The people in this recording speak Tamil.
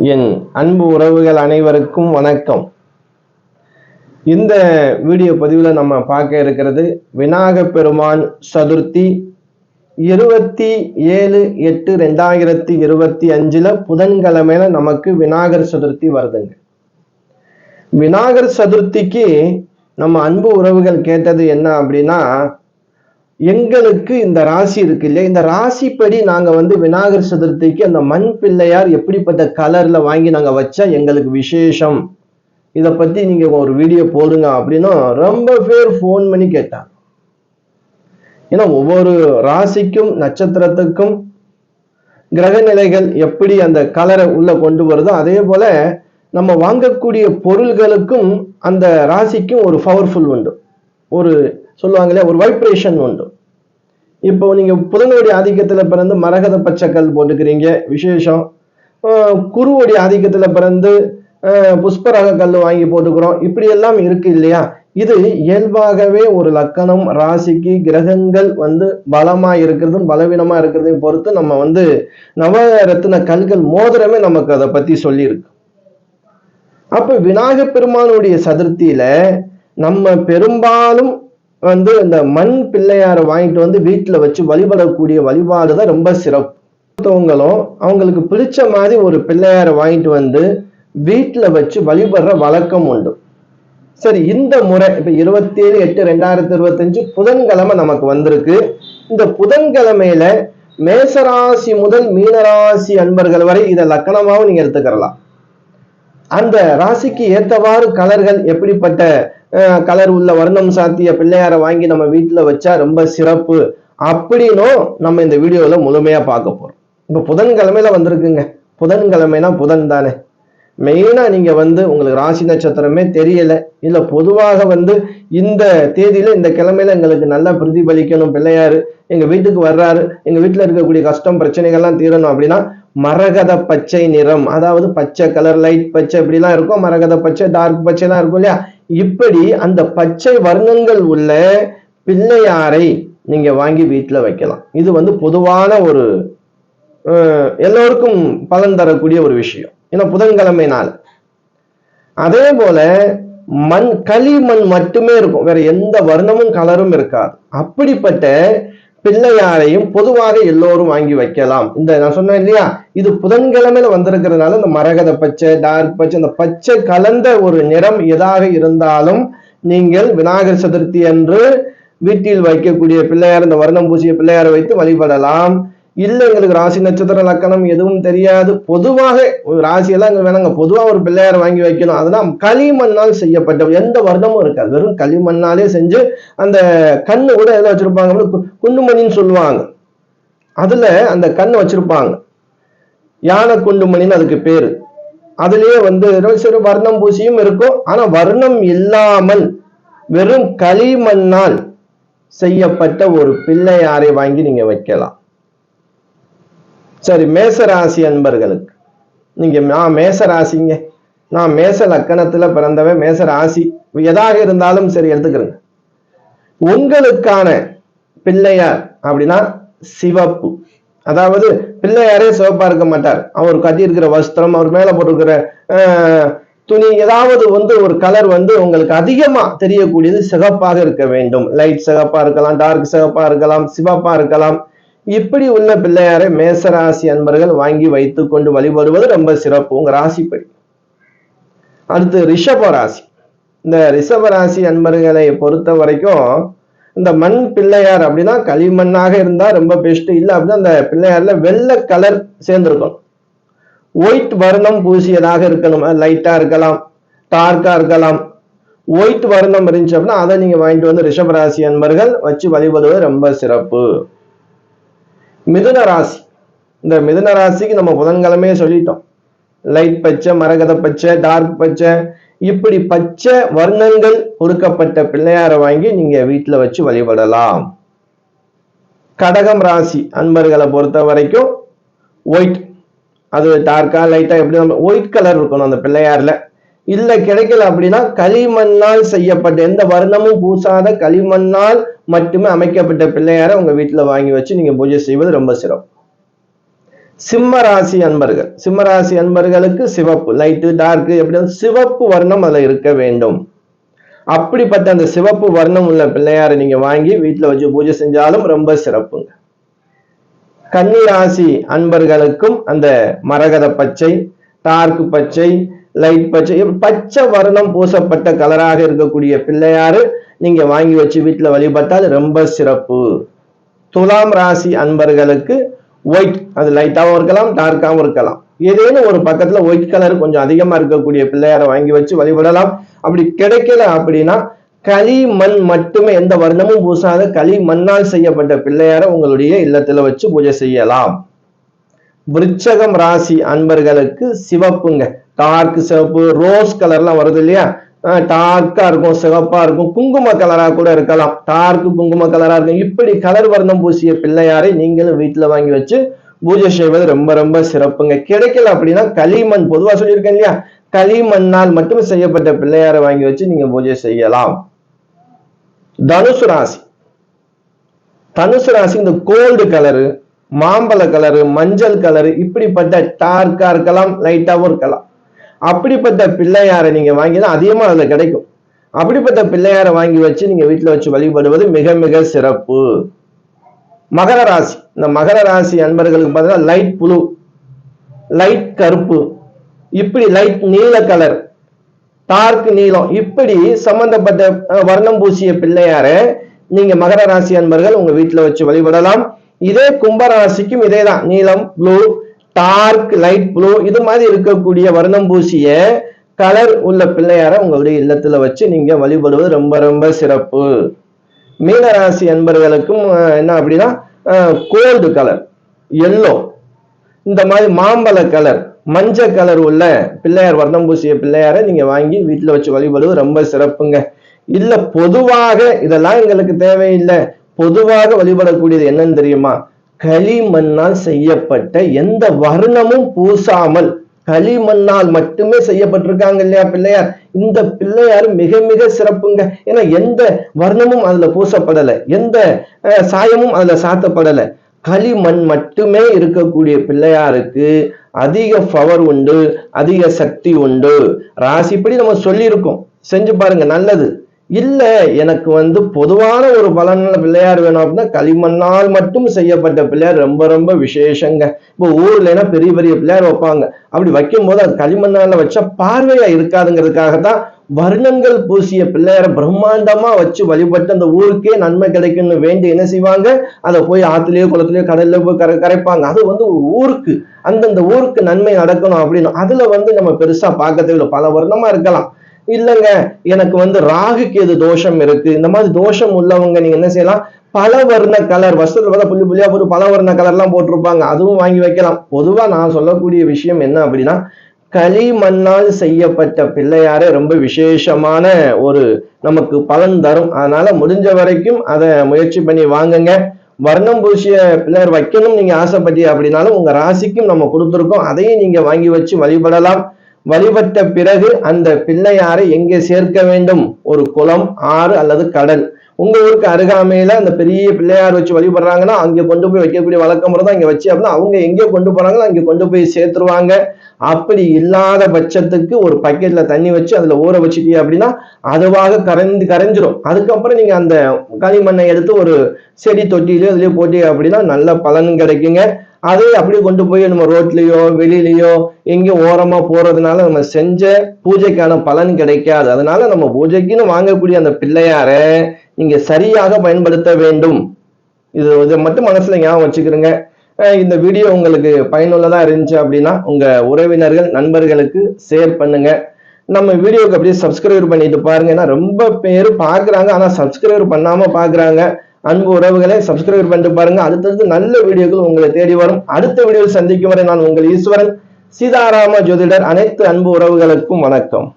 என் அன்பு உறவுகள் அனைவருக்கும் வணக்கம். இந்த வீடியோ பதிவில் நம்ம பார்க்க இருக்கிறது விநாயக பெருமான் சதுர்த்தி இருபத்தி ஏழு எட்டு ரெண்டாயிரத்தி இருபத்தி அஞ்சுல புதன்கிழமையில நமக்கு விநாயகர் சதுர்த்தி வருதுங்க. விநாயகர் சதுர்த்திக்கு நம்ம அன்பு உறவுகள் கேட்டது என்ன அப்படின்னா எங்களுக்கு இந்த ராசி இருக்கு இல்லையா? இந்த ராசிப்படி நாங்க வந்து விநாயகர் சதுர்த்திக்கு அந்த மண் பிள்ளையார் எப்படிப்பட்ட கலர்ல வாங்கி நாங்க வச்சா எங்களுக்கு விசேஷம்? இதை பத்தி நீங்க ஒரு வீடியோ போடுங்க அப்படின்னா ரொம்ப பேர் ஃபோன் பண்ணி கேட்டாங்க. ஏன்னா ஒவ்வொரு ராசிக்கும் நட்சத்திரத்துக்கும் கிரக நிலைகள் எப்படி அந்த கலரை உள்ள கொண்டு வருதோ அதே போல நம்ம வாங்கக்கூடிய பொருள்களுக்கும் அந்த ராசிக்கும் ஒரு பவர்ஃபுல் உண்டு. ஒரு சொல்லுவாங்களே ஒரு வைப்ரேஷன் உண்டு. இப்போ நீங்க புதனுடைய ஆதிக்கத்துல பிறந்து மரகத பச்சைக்கல் போட்டுக்கிறீங்க விசேஷம். குருவுடைய ஆதிக்கத்துல பிறந்து புஷ்பரக கல் வாங்கி போட்டுக்கிறோம். இப்படி எல்லாம் இருக்கு இல்லையா? இது இயல்பாகவே ஒரு லக்கணம். ராசிக்கு கிரகங்கள் வந்து பலமா இருக்கிறதும் பலவீனமா இருக்கிறதையும் பொறுத்து நம்ம வந்து நவரத்தின கல்கள் மோதிரமே நமக்கு அதை பத்தி சொல்லியிருக்கு. அப்ப விநாயக பெருமானுடைய சதுர்த்தியில நம்ம பெரும்பாலும் வந்து இந்த மண் பிள்ளையாரை வாங்கிட்டு வந்து வீட்டில் வச்சு வழிபடக்கூடிய வழிபாடு தான் ரொம்ப சிறப்பு. ஒருத்தவங்களும் அவங்களுக்கு பிடிச்ச மாதிரி ஒரு பிள்ளையாரை வாங்கிட்டு வந்து வீட்டில் வச்சு வழிபடுற வழக்கம் உண்டு. சரி இந்த முறை இப்போ இருபத்தி ஏழு எட்டு ரெண்டாயிரத்தி இருபத்தஞ்சு புதன்கிழமை நமக்கு வந்திருக்கு. இந்த புதன்கிழமையில மேசராசி முதல் மீனராசி அன்பர்கள் வரை இதை லக்கணமாகவும் நீங்க எடுத்துக்கிறலாம். அந்த ராசிக்கு ஏத்தவாறு கலர்கள் எப்படிப்பட்ட கலர் உள்ள வர்ணம் சாத்திய பிள்ளையாரை வாங்கி நம்ம வீட்டில் வச்சா ரொம்ப சிறப்பு அப்படின்னும் நம்ம இந்த வீடியோவில் முழுமையாக பார்க்க போகிறோம் இப்போ புதன்கிழமையில வந்திருக்குங்க. புதன்கிழமைனா புதன் தானே. மெயினாக நீங்கள் வந்து உங்களுக்கு ராசி நட்சத்திரமே தெரியலை. இல்லை பொதுவாக வந்து இந்த தேதியில இந்த கிழமையில எங்களுக்கு நல்லா பிரதிபலிக்கணும் பிள்ளையார். எங்கள் வீட்டுக்கு வர்றாரு. எங்கள் வீட்டில் இருக்கக்கூடிய கஷ்டம் பிரச்சனைகள்லாம் தீரணும் அப்படின்னா மரகத பச்சை நிறம். அதாவது பச்சை கலர் லைட் பச்சை இப்படிலாம் இருக்கும். மரகத பச்சை டார்க் பச்சைலாம் இருக்கும் இல்லையா? இப்படி அந்த பச்சை வர்ணங்கள் உள்ள பிள்ளையாரை நீங்க வாங்கி வீட்டில் வைக்கலாம். இது வந்து பொதுவான ஒரு எல்லோருக்கும் பலன் தரக்கூடிய ஒரு விஷயம். ஏன்னா புதன்கிழமை நாள். அதே போல மண் களிமண் மட்டுமே இருக்கும். வேற எந்த வர்ணமும் கலரும் இருக்காது. அப்படிப்பட்ட பிள்ளையாரையும் பொதுவாக எல்லோரும் வாங்கி வைக்கலாம். இந்த நான் சொன்னேன் இல்லையா? இது புதன்கிழமையில வந்திருக்கிறதுனால இந்த மரகத பச்சை டார்க் பச்சை இந்த பச்சை கலந்த ஒரு நிறம் எதாக இருந்தாலும் நீங்கள் விநாயகர் சதுர்த்தி அன்று வீட்டில் வைக்கக்கூடிய பிள்ளையார் இந்த வர்ணம் பூசிய பிள்ளையாரை வைத்து வழிபடலாம். இல்லை எங்களுக்கு ராசி நட்சத்திர லக்கணம் எதுவும் தெரியாது. பொதுவாக ராசியெல்லாம் இங்க வேணாங்க. பொதுவாக ஒரு பிள்ளையார் வாங்கி வைக்கணும். அதெல்லாம் களிமண்ணால் செய்யப்பட்ட எந்த வருடமும் இருக்காது. வெறும் களிமண்ணாலே செஞ்சு அந்த கண்ணு கூட எதை வச்சிருப்பாங்க? குண்டுமணின்னு சொல்லுவாங்க. அதுல அந்த கண்ணு வச்சிருப்பாங்க. யானை குண்டுமணின்னு அதுக்கு பேரு. அதுலயே வந்து சிறு வர்ணம் பூசியும் இருக்கும். ஆனா வர்ணம் இல்லாமல் வெறும் களிமண்ணால் செய்யப்பட்ட ஒரு பிள்ளையாரை வாங்கி நீங்க வைக்கலாம். சரி மேசராசி அன்பர்களுக்கு. நீங்க நான் மேசராசிங்க. நான் மேச லக்கணத்துல பிறந்தவன் மேச ராசி எதாக இருந்தாலும் சரி எடுத்துக்கிறேங்க. உங்களுக்கான பிள்ளையார் அப்படின்னா சிவப்பு. அதாவது பிள்ளையாரே சிவப்பா இருக்க மாட்டார். அவர் கட்டியிருக்கிற வஸ்திரம் அவர் மேல போட்டிருக்கிற துணி ஏதாவது வந்து ஒரு கலர் வந்து உங்களுக்கு அதிகமா தெரியக்கூடியது சிகப்பாக இருக்க வேண்டும். லைட் சிகப்பா இருக்கலாம் டார்க் சிகப்பா இருக்கலாம் சிவப்பா இருக்கலாம். இப்படி உள்ள பிள்ளையாரை மேசராசி அன்பர்கள் வாங்கி வைத்து கொண்டு வழிபடுவது ரொம்ப சிறப்பு. உங்க ராசிப்படி. அடுத்து ரிஷப ராசி. இந்த ரிஷப ராசி அன்பர்களை பொறுத்த வரைக்கும் இந்த மண் பிள்ளையார் அப்படின்னா களிமண்ணாக இருந்தா ரொம்ப பெஸ்ட் இல்லை அப்படின்னா அந்த பிள்ளையார்ல வெள்ளை கலர் சேர்ந்திருக்கணும் ஒயிட் வர்ணம் பூசியதாக இருக்கணும். லைட்டா இருக்கலாம் டார்க்கா இருக்கலாம். ஒயிட் வர்ணம் இருந்துச்சு அப்படின்னா அதை நீங்க வாங்கிட்டு வந்து ரிஷபராசி அன்பர்கள் வச்சு வழிபடுவது ரொம்ப சிறப்பு. மிதுன ராசி. இந்த மிதுன ராசிக்கு நம்ம புதன்கிழமையே சொல்லிட்டோம். லைட் பச்சை மரகத பச்சை டார்க் பச்சை இப்படி பச்சை வர்ணங்கள் பொறுக்கப்பட்ட பிள்ளையாரை வாங்கி நீங்க வீட்டில் வச்சு வழிபடலாம். கடகம் ராசி அன்பர்களை பொறுத்த வரைக்கும் ஒயிட் அது டார்க்கா லைட்டா எப்படி நம்ம ஒயிட் கலர் இருக்கணும் அந்த பிள்ளையார்ல. இல்லை கிடைக்கல அப்படின்னா களிமண்ணால் செய்யப்பட்ட எந்த வர்ணமும் பூசாத களிமண்ணால் மட்டுமே அமைக்கப்பட்ட பிள்ளையாரை உங்க வீட்டில் வாங்கி வச்சு நீங்க பூஜை செய்வது ரொம்ப சிறப்பு. சிம்ம ராசி அன்பர்கள். சிம்ம ராசி அன்பர்களுக்கு சிவப்பு லைட்டு டார்க்கு எப்படி சிவப்பு வர்ணம் அதில் இருக்க வேண்டும். அப்படிப்பட்ட அந்த சிவப்பு வர்ணம் உள்ள பிள்ளையாரை நீங்க வாங்கி வீட்டில் வச்சு பூஜை செஞ்சாலும் ரொம்ப சிறப்புங்க. கன்னி ராசி அன்பர்களுக்கும் அந்த மரகத பச்சை டார்க் பச்சை லைட் பச்சை பச்சை வர்ணம் பூசப்பட்ட கலராக இருக்கக்கூடிய பிள்ளையாரு நீங்க வாங்கி வச்சு வீட்டுல வழிபட்டால் ரொம்ப சிறப்பு. துலாம் ராசி அன்பர்களுக்கு ஒயிட் அது லைட்டாகவும் இருக்கலாம் டார்க்காகவும் இருக்கலாம். ஏதேனும் ஒரு பக்கத்துல ஒயிட் கலர் கொஞ்சம் அதிகமா இருக்கக்கூடிய பிள்ளையாரை வாங்கி வச்சு வழிபடலாம். அப்படி கிடைக்கல அப்படின்னா களிமண் மட்டுமே எந்த வர்ணமும் பூசாத களிமண்ணால் செய்யப்பட்ட பிள்ளையாரை உங்களுடைய இல்லத்துல வச்சு பூஜை செய்யலாம். விருச்சகம் ராசி அன்பர்களுக்கு சிவப்புங்க. டார்க் சிவப்பு ரோஸ் கலர்லாம் வருது இல்லையா? டார்க்கா இருக்கும் சிவப்பா இருக்கும் குங்கும கலரா கூட இருக்கலாம். டார்க் குங்கும கலரா இருக்கும். இப்படி கலர் வர்ணம் பூசிய பிள்ளையாரை நீங்களும் வீட்டுல வாங்கி வச்சு பூஜை செய்வது ரொம்ப ரொம்ப சிறப்புங்க. கிடைக்கல அப்படின்னா களிமண் பொதுவா சொல்லியிருக்கேன் இல்லையா? களிமண்ணால் மட்டும் செய்யப்பட்ட பிள்ளையாரை வாங்கி வச்சு நீங்க பூஜை செய்யலாம். தனுசு ராசி. தனுசு ராசி இந்த கோல்டு கலரு மாம்பழ கலரு மஞ்சள் கலரு இப்படிப்பட்ட டார்க்கா இருக்கலாம் லைட்டாவும் இருக்கலாம். அப்படிப்பட்ட பிள்ளையாரை நீங்க வாங்கினா அதிகமா அதுல கிடைக்கும். அப்படிப்பட்ட பிள்ளையாரை வாங்கி வச்சு நீங்க வீட்டுல வச்சு வழிபடுவது மிக மிக சிறப்பு. மகர ராசி. இந்த மகர ராசி அன்பர்களுக்கு பார்த்தீங்கன்னா லைட் புழு லைட் கருப்பு. இப்படி லைட் நீல கலர் டார்க் நீலம். இப்படி சம்பந்தப்பட்ட வர்ணம் பூசிய பிள்ளையார நீங்க மகர ராசி அன்பர்கள் உங்க வீட்டுல வச்சு வழிபடலாம். இதே கும்பராசிக்கும் இதே தான் நீளம் ப்ளூ டார்க் லைட் ப்ளூ இது மாதிரி இருக்கக்கூடிய வர்ணம் பூசிய கலர் உள்ள பிள்ளையார உங்களுடைய இல்லத்துல வச்சு நீங்க வழிபடுவது ரொம்ப ரொம்ப சிறப்பு. மீனராசி என்பவர்களுக்கும் என்ன அப்படின்னா கோல்டு கலர் எல்லோ இந்த மாதிரி மாம்பழ கலர் மஞ்சள் கலர் உள்ள பிள்ளையார் வர்ணம் பூசிய பிள்ளையாரை நீங்க வாங்கி வீட்டுல வச்சு வழிபடுவது ரொம்ப சிறப்புங்க. இல்ல பொதுவாக இதெல்லாம் எங்களுக்கு தேவையில்லை. பொதுவாக வழிபடக்கூடியது என்னன்னு தெரியுமா? களிமண்ணால் செய்யப்பட்ட எந்த வர்ணமும் பூசாமல் களிமண்ணால் மட்டுமே செய்யப்பட்டிருக்காங்க இல்லையா பிள்ளையார்? இந்த பிள்ளையார் மிக மிக சிறப்புங்க. ஏன்னா எந்த வர்ணமும் அதுல பூசப்படலை. எந்த சாயமும் அதுல சாத்தப்படலை. களிமண் மட்டுமே இருக்கக்கூடிய பிள்ளையாருக்கு அதிக பவர் உண்டு அதிக சக்தி உண்டு. ராசிப்படி நம்ம சொல்லியிருக்கோம். செஞ்சு பாருங்க நல்லது. இல்லை எனக்கு வந்து பொதுவான ஒரு பலன பிள்ளையார் வேணும் அப்படின்னா களிமண்ணால் மட்டும் செய்யப்பட்ட பிள்ளையார் ரொம்ப ரொம்ப விசேஷங்க. இப்போ ஊர்லனா பெரிய பெரிய பிள்ளையார் வைப்பாங்க. அப்படி வைக்கும்போது அது களிமண்ணால் வச்சா பார்வையா இருக்காதுங்கிறதுக்காக தான் வர்ணங்கள் பூசிய பிள்ளையாரை பிரம்மாண்டமா வச்சு வழிபட்டு அந்த ஊருக்கே நன்மை கிடைக்கும்னு வேண்டி என்ன செய்வாங்க? அதை போய் ஆத்துலயோ குளத்துலயோ கடல்ல போய் கரை கரைப்பாங்க. அது வந்து ஊருக்கு அந்தந்த ஊருக்கு நன்மை நடக்கணும் அப்படின்னு. அதுல வந்து நம்ம பெருசா பார்க்கறதே இல்லை. பல வருணமா இருக்கலாம். இல்லைங்க. எனக்கு வந்து ராகுக்கு எது தோஷம் இருக்கு? இந்த மாதிரி தோஷம் உள்ளவங்க நீங்க என்ன செய்யலாம்? பல வர்ண கலர் வசதியில் பார்த்தா புள்ளி புள்ளியா ஒரு பல வர்ண கலர்லாம் போட்டிருப்பாங்க. அதுவும் வாங்கி வைக்கலாம். பொதுவா நான் சொல்லக்கூடிய விஷயம் என்ன அப்படின்னா களிமண்ணால் செய்யப்பட்ட பிள்ளையாரே ரொம்ப விசேஷமான ஒரு நமக்கு பலன் தரும். அதனால முடிஞ்ச வரைக்கும் அதை முயற்சி பண்ணி வாங்குங்க. வர்ணம் பூசிய பிள்ளையார் வைக்கணும் நீங்க ஆசைப்பட்டீங்க அப்படின்னாலும் உங்க ராசிக்கும் நம்ம கொடுத்துருக்கோம். அதையும் நீங்க வாங்கி வச்சு வழிபடலாம். வழிபட்ட பிறகு அந்த பிள்ளையாரை எங்கே சேர்க்க வேண்டும்? ஒரு குளம் ஆறு அல்லது கடல். உங்க ஊருக்கு அருகாமையில அந்த பெரிய பிள்ளையார் வச்சு வழிபடுறாங்கன்னா அங்க கொண்டு போய் வைக்கக்கூடிய வழக்கம் தான் இங்க வச்சு அப்படின்னா அவங்க எங்கே கொண்டு போறாங்களோ அங்க கொண்டு போய் சேர்த்துருவாங்க. அப்படி இல்லாத பட்சத்துக்கு ஒரு பக்கெட்ல தண்ணி வச்சு அதுல ஊற வச்சுட்டீங்க அப்படின்னா அதுவாக கரைந்து கரைஞ்சிரும். அதுக்கப்புறம் நீங்க அந்த களிமண்ணை எடுத்து ஒரு செடி தொட்டிலையோ இதுலயோ போட்டீங்க அப்படின்னா நல்ல பலன் கிடைக்குங்க. அதை அப்படி கொண்டு போய் நம்ம ரோட்லயோ வெளியிலயோ எங்கேயும் ஓரமா போறதுனால நம்ம செஞ்ச பூஜைக்கான பலன் கிடைக்காது. அதனால நம்ம பூஜைக்குன்னு வாங்கக்கூடிய அந்த பிள்ளையார நீங்க சரியாக பயன்படுத்த வேண்டும். இது இதை மட்டும் மனசுல ஞாபகம் வச்சுக்கிறோங்க. இந்த வீடியோ உங்களுக்கு பயனுள்ளதா இருந்துச்சு அப்படின்னா உங்க உறவினர்கள் நண்பர்களுக்கு ஷேர் பண்ணுங்க. நம்ம வீடியோக்கு அப்படியே சப்ஸ்கிரைப் பண்ணிட்டு பாருங்க. ஏன்னா ரொம்ப பேர் பாக்குறாங்க ஆனா சப்ஸ்கிரைப் பண்ணாம பாக்குறாங்க. அன்பு உறவுகளை சப்ஸ்கிரைப் பண்ணிட்டு பாருங்க. அடுத்தடுத்து நல்ல வீடியோக்கள் உங்களை தேடி வரும். அடுத்த வீடியோவில் சந்திக்கும் வரை நான் உங்கள் ஈஸ்வரன் சீதாராம ஜோதிடர். அனைத்து அன்பு உறவுகளுக்கும் வணக்கம்.